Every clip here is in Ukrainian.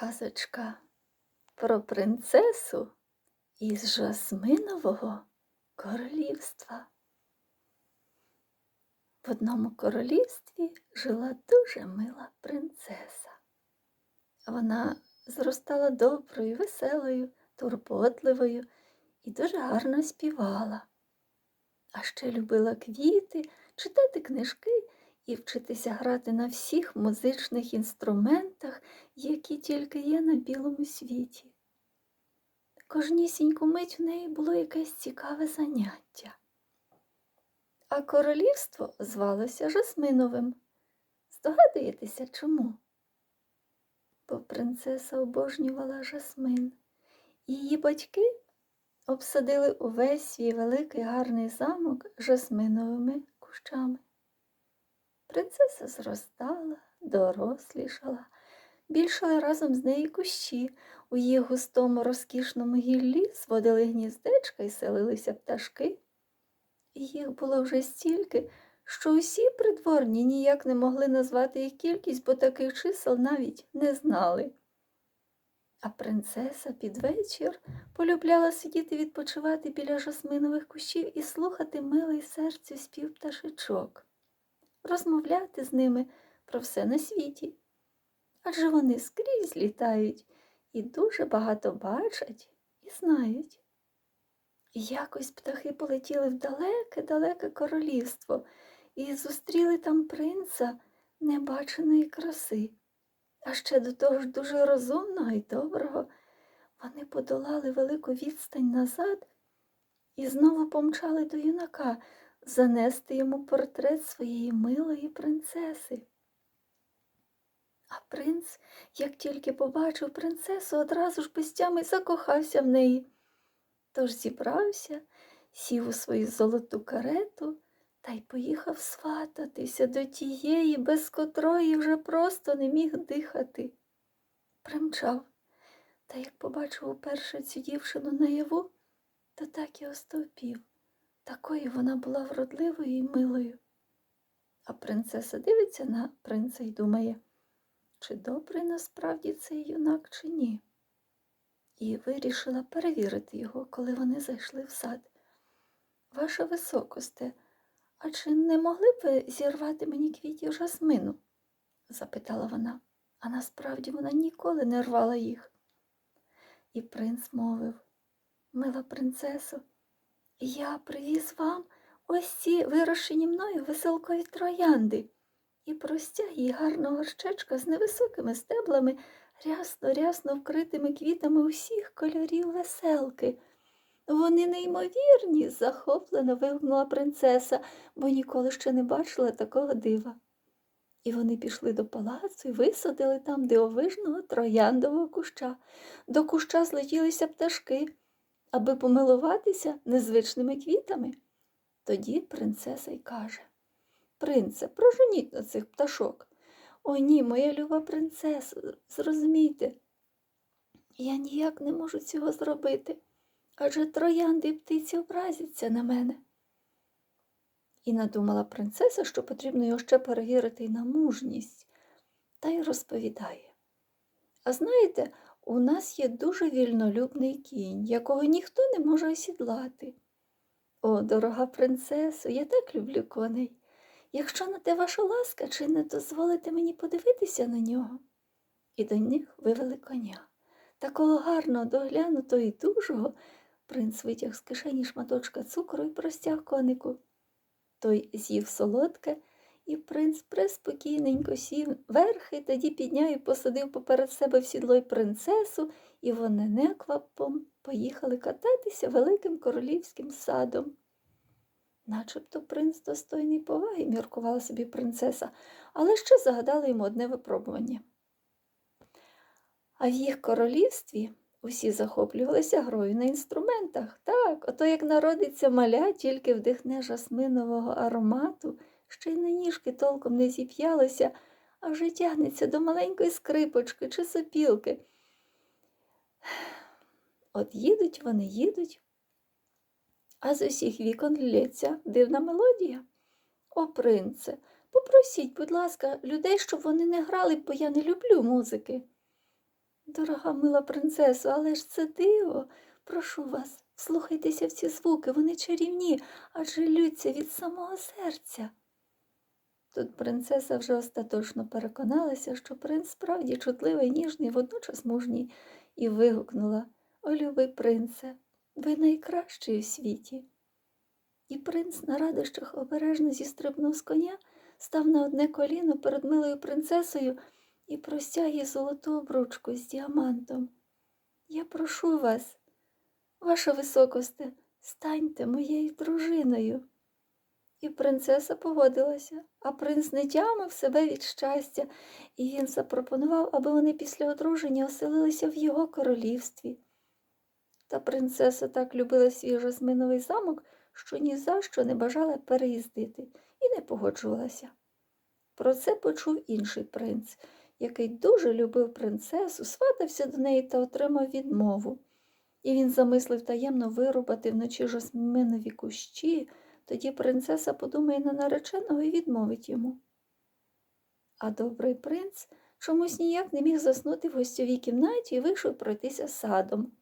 Казочка про принцесу із Жасминового королівства. В одному королівстві жила дуже мила принцеса. Вона зростала доброю, веселою, турботливою і дуже гарно співала. А ще любила квіти, читати книжки і вчитися грати на всіх музичних інструментах, які тільки є на білому світі. Кожнісіньку мить в неї було якесь цікаве заняття. А королівство звалося Жасминовим. Здогадуєтеся чому? Бо принцеса обожнювала жасмин, її батьки обсадили увесь свій великий гарний замок жасминовими кущами. Принцеса зростала, дорослішала, більшали разом з нею кущі. У її густому розкішному гіллі зводили гніздечка і селилися пташки. Їх було вже стільки, що усі придворні ніяк не могли назвати їх кількість, бо таких чисел навіть не знали. А принцеса під вечір полюбляла сидіти відпочивати біля жасминових кущів і слухати милий серцю спів пташечок розмовляти з ними про все на світі. Адже вони скрізь літають і дуже багато бачать і знають. І якось птахи полетіли в далеке-далеке королівство і зустріли там принца небаченої краси, а ще до того ж дуже розумного і доброго. Вони подолали велику відстань назад і знову помчали до юнака, занести йому портрет своєї милої принцеси. А принц, як тільки побачив принцесу, одразу ж без закохався в неї. Тож зібрався, сів у свою золоту карету та й поїхав свататися до тієї, без котрої вже просто не міг дихати. Примчав, та як побачив уперше цю дівчину наяву, то так і остовпів. Такою вона була вродливою і милою. А принцеса дивиться на принца і думає, чи добрий насправді цей юнак, чи ні. І вирішила перевірити його, коли вони зайшли в сад. Ваша високосте, а чи не могли б ви зірвати мені квітів жасмину? запитала вона, а насправді вона ніколи не рвала їх. І принц мовив Мила принцесо, я привіз вам ось ці вирощені мною веселкові троянди і простяг їй гарного горщечка з невисокими стеблами, рясно-рясно вкритими квітами усіх кольорів веселки. Вони неймовірні, захоплено вигукнула принцеса, бо ніколи ще не бачила такого дива. І вони пішли до палацу і висадили там дивовижного трояндового куща. До куща злетілися пташки аби помилуватися незвичними квітами. Тоді принцеса й каже Принце, проженіть на цих пташок. О, ні, моя люба принцеса, зрозумійте, я ніяк не можу цього зробити, адже троянди і птиці образяться на мене. І надумала принцеса, що потрібно його ще перевірити й на мужність, та й розповідає. А знаєте, у нас є дуже вільнолюбний кінь, якого ніхто не може осідлати. О, дорога принцесо, я так люблю коней. Якщо на те ваша ласка, чи не дозволите мені подивитися на нього? І до них вивели коня. Такого гарного, доглянутого і дужого принц витяг з кишені шматочка цукру і простяг конику. Той з'їв солодке і принц преспокійненько сів верхи, тоді підняв і посадив поперед себе в сідло й принцесу, і вони неквапом поїхали кататися великим королівським садом. Начебто принц достойний поваги, міркувала собі принцеса, але ще загадала йому одне випробування. А в їх королівстві усі захоплювалися грою на інструментах. Так, ото як народиться маля, тільки вдихне жасминового аромату ще й на ніжки толком не зіп'ялося, а вже тягнеться до маленької скрипочки чи сопілки. От їдуть вони, їдуть, а з усіх вікон лється дивна мелодія. О, принце, попросіть, будь ласка, людей, щоб вони не грали, бо я не люблю музики. Дорога мила принцесо, але ж це диво. Прошу вас, слухайтеся в ці звуки, вони чарівні, адже лються від самого серця. Тут принцеса вже остаточно переконалася, що принц справді чутливий, ніжний, водночас мужній, і вигукнула О, любий принце, ви найкращий у світі. І принц на радощах обережно зістрибнув з коня, став на одне коліно перед милою принцесою і простяг їй золоту обручку з діамантом. Я прошу вас, ваша високосте, станьте моєю дружиною. І принцеса погодилася, а принц не тямив себе від щастя, і він запропонував, аби вони після одруження оселилися в його королівстві. Та принцеса так любила свій жасминовий замок, що ні за що не бажала переїздити і не погоджувалася. Про це почув інший принц, який дуже любив принцесу, сватався до неї та отримав відмову. І він замислив таємно вирубати вночі жасминові кущі, тоді принцеса подумає на нареченого і відмовить йому. А добрий принц чомусь ніяк не міг заснути в гостьовій кімнаті і вийшов пройтися садом,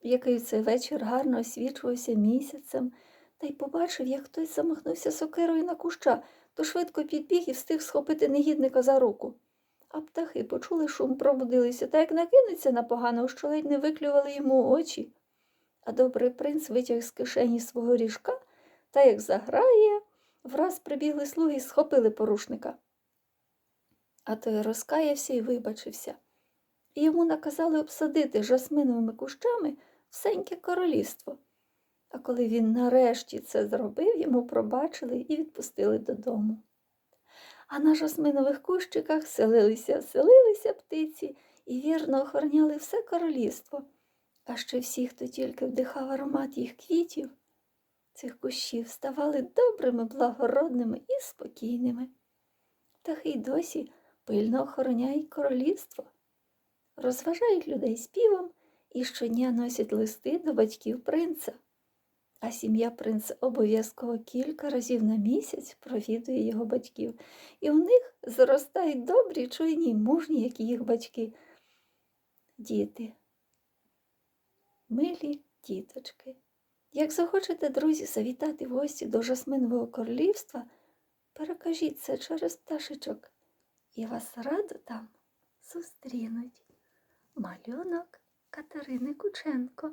який цей вечір гарно освічувався місяцем, та й побачив, як хтось замахнувся сокирою на куща, то швидко підбіг і встиг схопити негідника за руку. А птахи почули шум, пробудилися, та як накинуться на поганого, що ледь не виклювали йому очі. А добрий принц витяг з кишені свого ріжка та як заграє, враз прибігли слуги і схопили порушника. А той розкаявся і вибачився. І йому наказали обсадити жасминовими кущами всеньке королівство. А коли він нарешті це зробив, йому пробачили і відпустили додому. А на жасминових кущиках селилися, селилися птиці і вірно охороняли все королівство, а ще всі, хто тільки вдихав аромат їх квітів, цих кущів ставали добрими, благородними і спокійними. Птахи й досі пильно охороняють королівство, розважають людей співом і щодня носять листи до батьків принца. А сім'я принца обов'язково кілька разів на місяць провідує його батьків, і у них зростають добрі, чуйні мужні, як і їх батьки. Діти, милі діточки. Як захочете, друзі, завітати в гості до Жасминового королівства, перекажіть це через пташечок, і вас радо там зустрінуть. Малюнок Катерини Кученко